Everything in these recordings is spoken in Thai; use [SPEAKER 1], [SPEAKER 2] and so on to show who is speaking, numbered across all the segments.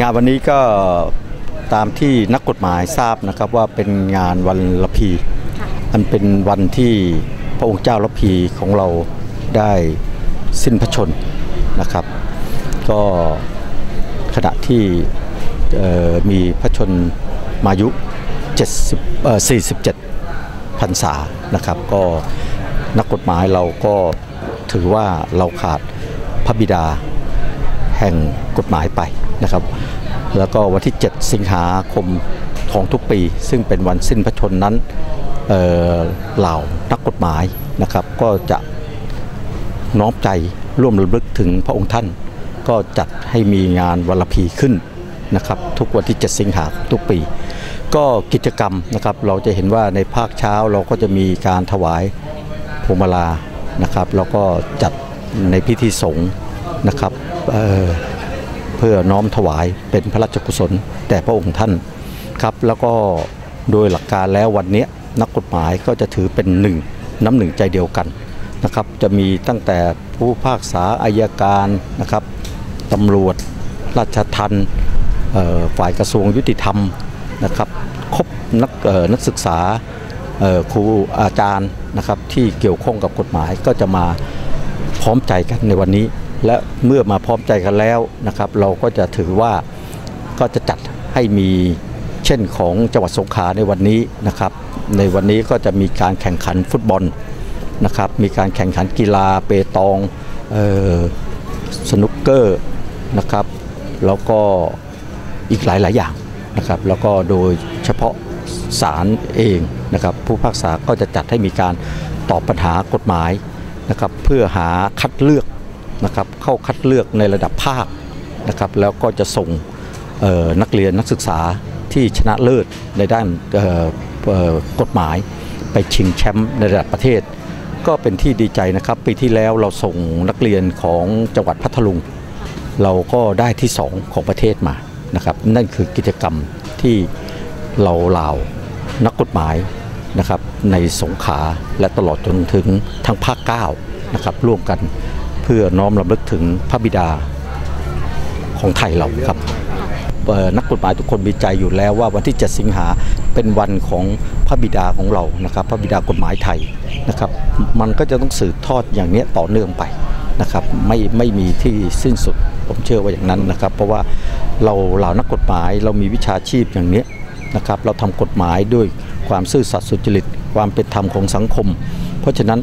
[SPEAKER 1] งานวันนี้ก็ตามที่นักกฎหมายทราบนะครับว่าเป็นงานวันละพีอันเป็นวันที่พระองค์เจ้าละพีของเราได้สิ้นพระชนนะครับ ก็ขณะที่เอ่อมีพระชนมายุ 70เอ่อ47พรรษานะครับ ก็นักกฎหมายเราก็ถือว่าเราขาดพระบิดาแห่งกฎหมายไปนะครับ แล้วก็วันที่ 7 สิงหาคมของทุกปี ซึ่งเป็นวันสิ้นพระชนนั้นเหล่านักกฎหมายนะครับ ก็จะน้อมใจร่วมระลึกถึงพระองค์ท่าน ก็จัดให้มีงานวันละพีขึ้นนะครับทุกวันที่ 7 สิงหาคมทุกปี ก็กิจกรรมนะครับเราจะเห็นว่าในภาคเช้าเราก็จะมีการถวายพวงมาลานะครับแล้วก็จัดในพิธีสงฆ์นะครับ เพื่อน้อมถวายเป็นพระราชกุศลแด่พระองค์ท่านครับ แล้วก็โดยหลักการแล้ววันนี้นักกฎหมายก็จะถือเป็นหนึ่งน้ำหนึ่งใจเดียวกันนะครับจะมีตั้งแต่ผู้พากษาอายการนะครับตำรวจราชทัณฑ์ฝ่ายกระทรวงยุติธรรมนะครับครบนักนักศึกษาครูอาจารย์นะครับที่เกี่ยวข้องกับกฎหมายก็จะมาพร้อมใจกันในวันนี้ และเมื่อมาพร้อมใจกันแล้วนะครับ เราก็จะถือว่าก็จะจัดให้มีเช่นของจังหวัดสงขลาในวันนี้นะครับ ในวันนี้ก็จะมีการแข่งขันฟุตบอลนะครับ มีการแข่งขันกีฬาเปตองเออสนุกเกอร์นะครับ แล้วก็อีกหลายหลายอย่างนะครับ แล้วก็โดยเฉพาะศาลเองนะครับ ผู้พิพากษาก็จะจัดให้มีการตอบปัญหากฎหมายนะครับ เพื่อหาคัดเลือก นะครับเข้าคัดเลือกในระดับภาคนะครับแล้วก็จะส่งนักเรียนนักศึกษาที่ชนะเลิศในด้านกฎหมาย ไปชิงแชมป์ในระดับประเทศ ก็เป็นที่ดีใจนะครับ ปีที่แล้วเราส่งนักเรียนของจังหวัดพัทลุง เราก็ได้ที่ 2 ของประเทศมานะครับนั่นคือกิจกรรมที่เราเหล่านักกฎหมายนะครับในสงขาและตลอดจนถึงทั้งภาค9นะครับร่วมกัน เพื่อน้อมรำลึกถึงพระบิดาของไทยเราครับเอ่อนักกฎหมายทุกคนมีใจอยู่แล้วว่าวันที่ 7 สิงหาเป็นวันของพระบิดาของเรานะครับ พระบิดากฎหมายไทยนะครับ มันก็จะต้องสืบทอดอย่างเนี้ยต่อเนื่องไปนะครับ ไม่ไม่มีที่สิ้นสุดผมเชื่อว่าอย่างนั้นนะครับ เพราะว่าเราเหล่านักกฎหมายเรามีวิชาชีพอย่างเนี้ยนะครับเราทำกฎหมายด้วยความซื่อสัตย์สุจริต ความเป็นธรรมของสังคม เพราะฉะนั้น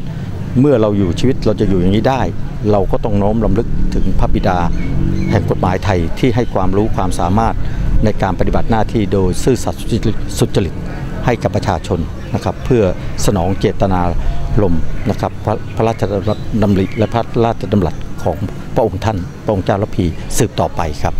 [SPEAKER 1] เมื่อเราอยู่ชีวิตเราจะอยู่อย่างนี้ได้ เราก็ต้องโน้มลำลึกถึงพระบิดา แห่งกฎหมายไทยที่ให้ความรู้ความสามารถในการปฏิบัติหน้าที่โดยซื่อสัตย์สุจริตให้กับประชาชนนะครับเพื่อสนองเจตนารมณ์นะครับพระพระราชดำริและพระราชดำรัสของพระองค์ท่านพระองค์เจ้าละพีสืบต่อไปครับ